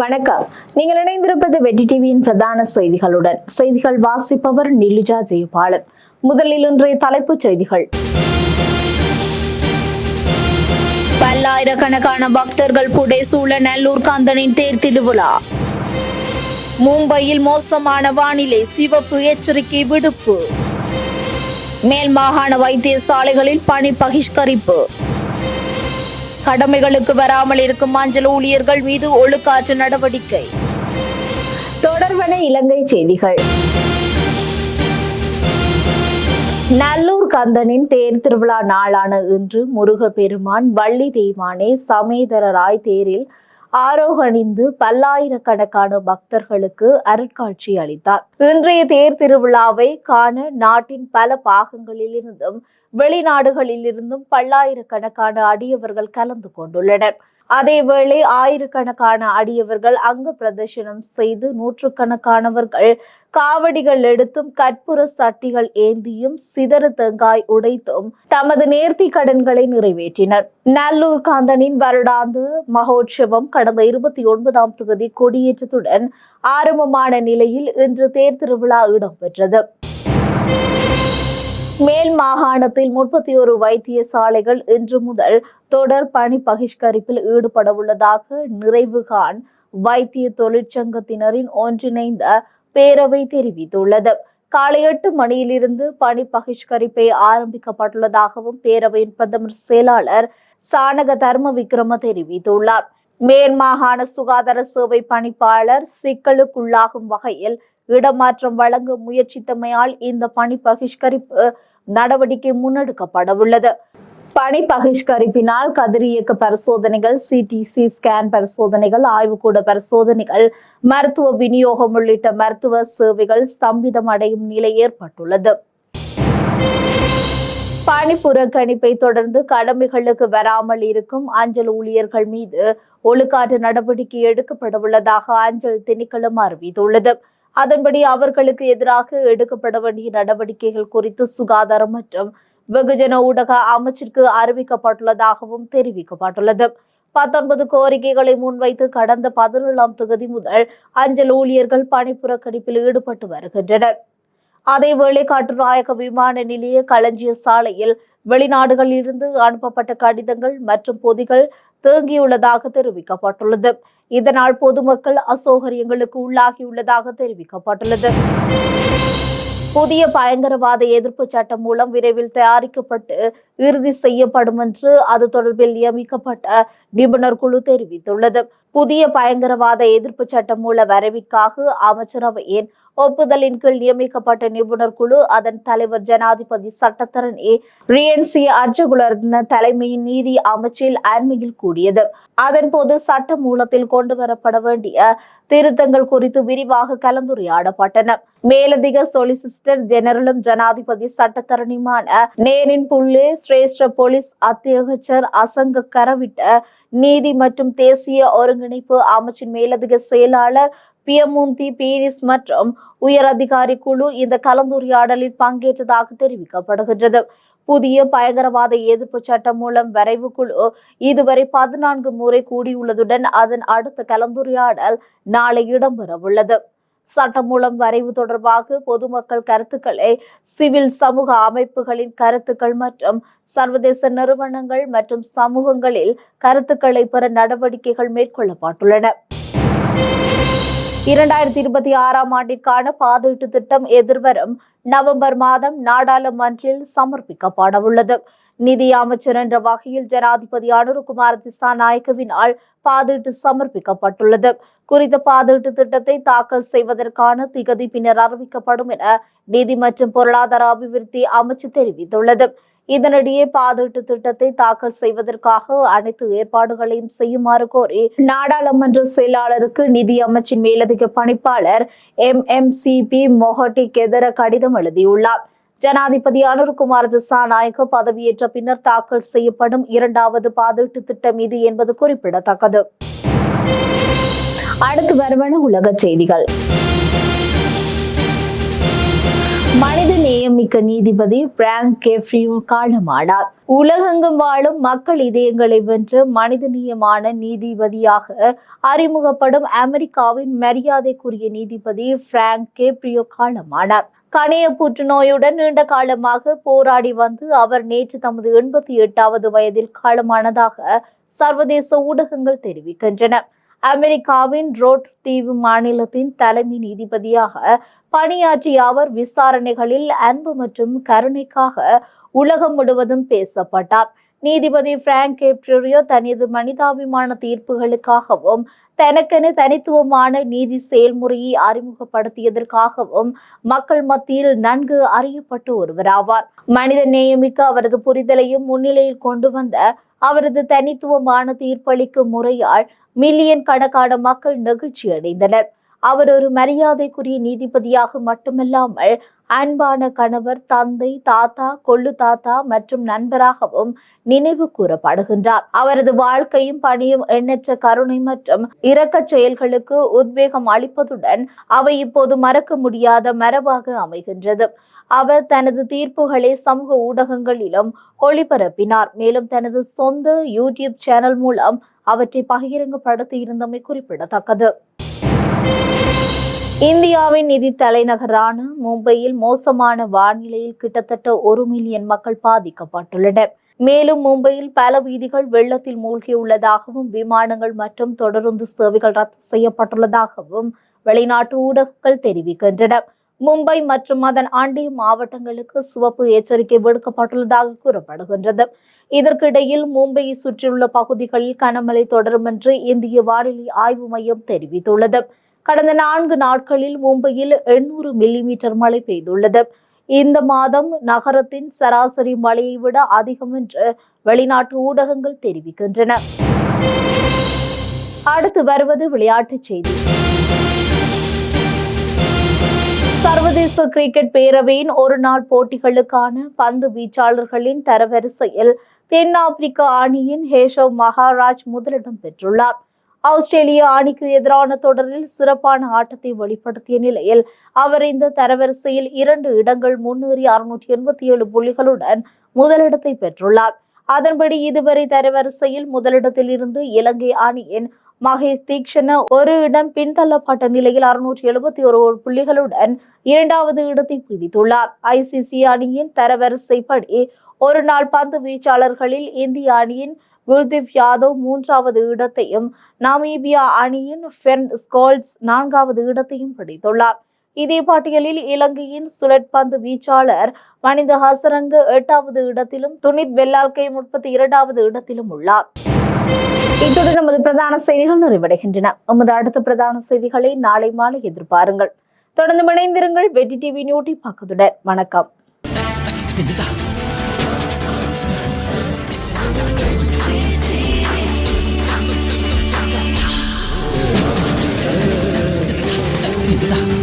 வணக்கம். நீங்கள் இணைந்திருப்பது வெற்றி டிவியின் பிரதான செய்திகளுடன். செய்திகள் வாசிப்பவர் நிலுஜா ஜெயபாலன். முதலில் இன்றைய தலைப்புச் செய்திகள். பல்லாயிரக்கணக்கான பக்தர்கள் புடைசூழ நல்லூர் காந்தனின் தேர் திருவிழா. மும்பையில் மோசமான வானிலை சிவப்பு எச்சரிக்கை விடுப்பு. மேல் மாகாண வைத்தியசாலைகளில் பணி பகிஷ்கரிப்பு. கடமைகளுக்கு வராமல் இருக்கும் அஞ்சல் ஊழியர்கள் மீது ஒழுக்காற்று நடவடிக்கை. தொடர்பன இலங்கை செய்திகள். நல்லூர் கந்தனின் தேர் திருவிழா நாளான இன்று முருகப்பெருமான் வள்ளி தெய்வானே சமேதரராய் தேரில் ஆரோகணிந்து பல்லாயிரக்கணக்கான பக்தர்களுக்கு அருட்காட்சி அளித்தார். இன்றைய தேர் திருவிழாவை காண நாட்டின் பல பாகங்களிலிருந்தும் வெளிநாடுகளிலிருந்தும் பல்லாயிரக்கணக்கான அடியவர்கள் கலந்து கொண்டுள்ளனர். அதேவேளை ஆயிரக்கணக்கான அடியவர்கள் அங்க பிரதர்ஷனம் செய்து நூற்றுக்கணக்கானவர்கள் காவடிகள் எடுத்தும் கற்புற சட்டிகள் ஏந்தியும் சிதறு தேங்காய் உடைத்தும் தமது நேர்த்தி கடன்களை நிறைவேற்றினர். நல்லூர் காந்தனின் வருடாந்து மகோற்சவம் கடந்த இருபத்தி ஒன்பதாம் தொகுதி கொடியேற்றத்துடன் ஆரம்பமான நிலையில் இன்று தேர் திருவிழா இடம்பெற்றது. மாகாணத்தில் முப்பத்தி ஒரு வைத்தியசாலைகள் இன்று முதல் தொடர் பணி பகிஷ்கரிப்பில் ஈடுபட உள்ளதாக நிறைவுகான் வைத்திய தொழிற்சங்கத்தினரின் ஒன்றிணைந்த பேரவை தெரிவித்துள்ளது. காலை எட்டு மணியிலிருந்து பணி பகிஷ்கரிப்பை ஆரம்பிக்கப்பட்டுள்ளதாகவும் பேரவையின் பிரதமர் செயலாளர் சானக தர்ம விக்ரம தெரிவித்துள்ளார் மேன்மாகாண சுகாதார சேவை பணிப்பாளர் சிக்கலுக்குள்ளாகும் வகையில் இடமாற்றம் வழங்க முயற்சித்தமையால் இந்த பணி பகிஷ்கரிப்பு நடவடிக்கை முன்னெடுக்கப்படவுள்ளது. பனி பகிஷ்கரிப்பினால் கதிரியக்க பரிசோதனைகள் சிடிசி ஸ்கேன் பரிசோதனைகள் ஆய்வுக்கூட பரிசோதனைகள் மருத்துவ விநியோகம் உள்ளிட்ட மருத்துவ சேவைகள் ஸ்தம்பிதம் அடையும் நிலை ஏற்பட்டுள்ளது. பணி புறக்கணிப்பை தொடர்ந்து கடமைகளுக்கு வராமல் இருக்கும் அஞ்சல் ஊழியர்கள் மீது ஒழுக்காற்று நடவடிக்கை எடுக்கப்படவுள்ளதாக அஞ்சல் திணைக்களம் அறிவித்துள்ளது. அதன்படி அவர்களுக்கு எதிராக எடுக்கப்பட வேண்டிய நடவடிக்கைகள் குறித்து சுகாதாரம் மற்றும் வெகுஜன ஊடக அமைச்சிற்கு அறிவிக்கப்பட்டுள்ளதாகவும் தெரிவிக்கப்பட்டுள்ளது. பத்தொன்பது கோரிக்கைகளை முன்வைத்து கடந்த பதினேழாம் தொகுதி முதல் அஞ்சல் ஊழியர்கள் பணி புறக்கணிப்பில் ஈடுபட்டு வருகின்றனர். அதேவேளை கட்டுநாயக்க விமான நிலைய களஞ்சிய சாலையில் வெளிநாடுகளிலிருந்து அனுப்பப்பட்ட கடிதங்கள் மற்றும் பொதிகள் தேங்கியுள்ளதாக தெரிவிக்கப்பட்டுள்ளது. இதனால் பொதுமக்கள் அசௌகரியங்களுக்கு உள்ளாகியுள்ளதாக தெரிவிக்கப்பட்டுள்ளது. புதிய பயங்கரவாத எதிர்ப்பு சட்டம் மூலம் விரைவில் தயாரிக்கப்பட்டு இறுதி செய்யப்படும் என்று அது தொடர்பில் நியமிக்கப்பட்ட நிபுணர் குழு தெரிவித்துள்ளது. புதிய பயங்கரவாத எதிர்ப்பு சட்டம் மூல வரவிற்காக அமைச்சரவையின் ஒப்புதலின் கீழ் நியமிக்கப்பட்ட நிபுணர் குழு அதன் தலைவர் ஜனாதிபதி சட்டத்தரணி ரியன்சி அர்ஜகுலர்ன தலைமையின் நீதி அமைச்சில் அண்மையில் கூடியது. அதன்போது சட்ட மூலத்தில் கொண்டுவரப்பட வேண்டிய திருத்தங்கள் குறித்து விரிவாக கலந்துரையாடப்பட்டன. மேலதிக சொலிசிஸ்டர் ஜெனரலும் ஜனாதிபதி சட்டத்தரணியுமான நேரின் புள்ளே சிரேஷ்ட போலீஸ் அத்தியகச்சர் அசங்க கரவிட்ட நீதி மற்றும் தேசிய ஒருங்கிணைப்பு அமைச்சின் மேலதிக செயலாளர் பியமுந்தி பீரிஸ் மற்றும் உயர் அதிகாரி குழு இந்த கலந்துரையாடலில் பங்கேற்றதாக தெரிவிக்கப்படுகின்றது. புதிய பயங்கரவாத எதிர்ப்பு சட்டம் மூலம் வரைவு குழு இதுவரை பதினான்கு முறை கூடியுள்ளதுடன் அதன் அடுத்த கலந்துரையாடல் நாளை இடம்பெறவுள்ளது. சட்டம் மூலம் வரைவு தொடர்பாக பொதுமக்கள் கருத்துக்களை சிவில் சமூக அமைப்புகளின் கருத்துக்கள் மற்றும் சர்வதேச நிறுவனங்கள் மற்றும் சமூகங்களில் கருத்துக்களை பெற நடவடிக்கைகள் மேற்கொள்ளப்பட்டுள்ளன. இரண்டாயிரத்தி இருபத்தி ஆறாம் ஆண்டிற்கான பாதீட்டு திட்டம் எதிர்வரும் நவம்பர் மாதம் நாடாளுமன்றில் சமர்ப்பிக்கப்பட உள்ளது நிதி அமைச்சர் என்ற வகையில் ஜனாதிபதி அனுருகுமார் திசாநாயக்கவினால் பாதீட்டு சமர்ப்பிக்கப்பட்டுள்ளது. குறித்த பாதீட்டு திட்டத்தை தாக்கல் செய்வதற்கான திகதி பின்னர் அறிவிக்கப்படும் என நிதி மற்றும் பொருளாதார அபிவிருத்தி அமைச்சு தெரிவித்துள்ளது. இதனிடையே பாதீட்டு திட்டத்தை தாக்கல் செய்வதற்காக அனைத்து ஏற்பாடுகளையும் செய்யுமாறு கோரி நாடாளுமன்ற செயலாளருக்கு நிதி அமைச்சின் மேலதிக பணிப்பாளர் எம் எம் சி பி மொஹட்டிக் எதிர கடிதம் எழுதியுள்ளார். ஜனாதிபதி அனுர்குமார் திசாநாயக்க பதவியேற்ற பின்னர் தாக்கல் செய்யப்படும் இரண்டாவது பாதீட்டு திட்டம் இது என்பது குறிப்பிடத்தக்கது. அடுத்து வருவன உலக செய்திகள். மனித நேயமிக்க நீதிபதி பிராங்க் கெஃப்ரியோ காலமானார். உலகெங்கும் வாழும் மக்கள் இதயங்களை வென்று மனிதநேயமான நீதிபதியாக அறிமுகப்படும் அமெரிக்காவின் மரியாதைக்குரிய நீதிபதி பிராங்க் கேப்ரியோ காலமானார். கணைய புற்றுநோயுடன் நீண்ட காலமாக போராடி வந்து அவர் நேற்று தமது எண்பத்தி எட்டாவது வயதில் காலமானதாக சர்வதேச ஊடகங்கள் தெரிவிக்கின்றன. அமெரிக்காவின் ரோட் தீவு மாநிலத்தின் தலைமை நீதிபதியாக பணியாற்றிய அவர் விசாரணைகளில் அன்பு மற்றும் கருணைக்காக உலகம் முழுவதும் பேசப்பட்டார். நீதிபதி பிராங்க் கேப்ரியோ தனது மனிதாபிமான தீர்ப்புகளுக்காகவும் தனக்கென தனித்துவமான நீதி செயல்முறையை அறிமுகப்படுத்தியதற்காகவும் மக்கள் மத்தியில் நன்கு அறியப்பட்ட ஒருவராவார். மனித நேயமிக்க அவரது புரிதலையும் முன்னிலையில் கொண்டு வந்த அவரது தனித்துவமான தீர்ப்பளிக்கும் முறையால் மில்லியன் கணக்கான மக்கள் நெகிழ்ச்சி அடைந்தனர் அவர் ஒரு மரியாதைக்குரிய நீதிபதியாக மட்டுமல்லாமல் அன்பான கணவர் தந்தை தாத்தா கொள்ளு தாத்தா மற்றும் நண்பராகவும் நினைவு கூறப்படுகின்றார். அவரது வாழ்க்கையும் பணியும் எண்ணற்ற கருணை மற்றும் இரக்க செயல்களுக்கு உத்வேகம் அளிப்பதுடன் அவை இப்போது மறக்க முடியாத மரபாக அமைகின்றது. அவர் தனது தீர்ப்புகளை சமூக ஊடகங்களிலும் ஒளிபரப்பினார். மேலும் தனது சொந்த யூடியூப் சேனல் மூலம் அவற்றை பகிரங்கப்படுத்தி இருந்தமை குறிப்பிடத்தக்கது. இந்தியாவின் நிதி தலைநகரான மும்பையில் மோசமான வானிலையில் கிட்டத்தட்ட ஒரு மில்லியன் மக்கள் பாதிக்கப்பட்டுள்ளனர். மேலும் மும்பையில் பல வீதிகள் வெள்ளத்தில் மூழ்கியுள்ளதாகவும் விமானங்கள் மற்றும் தொடருந்து சேவைகள் ரத்து செய்யப்பட்டுள்ளதாகவும் வெளிநாட்டு ஊடகங்கள் தெரிவிக்கின்றன. மும்பை மற்றும் அதன் அண்டைய மாவட்டங்களுக்கு சிவப்பு எச்சரிக்கை விடுக்கப்பட்டுள்ளதாக கூறப்படுகின்றது. இதற்கிடையில் மும்பையை சுற்றியுள்ள பகுதிகளில் கனமழை தொடரும் என்று இந்திய வானிலை ஆய்வு மையம் தெரிவித்துள்ளது. கடந்த நான்கு நாட்களில் மும்பையில் எண்ணூறு மில்லிமீட்டர் மழை பெய்துள்ளது. இந்த மாதம் நகரத்தின் சராசரி மழையை விட அதிகம் என்று வெளிநாட்டு ஊடகங்கள் தெரிவிக்கின்றன. அடுத்து வருவது விளையாட்டுச் செய்தி. சர்வதேச கிரிக்கெட் பேரவையின் ஒரு நாள் போட்டிகளுக்கான பந்து வீச்சாளர்களின் தரவரிசையில் தென்னாப்பிரிக்க அணியின் ஹேஷவ் மகாராஜ் முதலிடம் பெற்றுள்ளார். ஆஸ்திரேலிய அணிக்கு எதிரான தொடரில் சிறப்பான ஆட்டத்தை வெளிப்படுத்திய நிலையில் அவர் இந்த தரவரிசையில் இரண்டு இடங்கள் முன்னேறி அறுநூற்றி எண்பத்தி ஏழு புள்ளிகளுடன் முதலிடத்தை பெற்றுள்ளார். அதன்படி இதுவரை தரவரிசையில் முதலிடத்தில் இருந்து இலங்கை அணியின் மகேஷ் தீக்ஷண ஒரு இடம் பின்தள்ளப்பட்ட நிலையில் அறுநூற்றி எழுபத்தி ஒரு புள்ளிகளுடன் இரண்டாவது இடத்தை பிடித்துள்ளார். ஐசிசி அணியின் தரவரிசைப்படி ஒரு நாள் பந்து வீச்சாளர்களில் இந்திய அணியின் குல்தீப் யாதவ் மூன்றாவது இடத்தையும் நமீபியா அணியின் ஃபென் ஸ்கோல்ட்ஸ் நான்காவது இடத்தையும் பிடித்துள்ளார். இதே பாட்டியலில் இலங்கையின் சுழற்பந்து வீச்சாளர் மனித ஹசரங்கு எட்டாவது இடத்திலும் துனித் வெள்ளால்கை முப்பத்தி இரண்டாவது இடத்திலும் உள்ளார். இத்துடன் நமது பிரதான செய்திகள் நிறைவடைகின்றன. நமது அடுத்த பிரதான செய்திகளை நாளை மாலை எதிர்பாருங்கள். தொடர்ந்து இணைந்திருங்கள் வெற்றி டிவி நியூட்டி பக்கத்துடன். வணக்கம். 기도하다.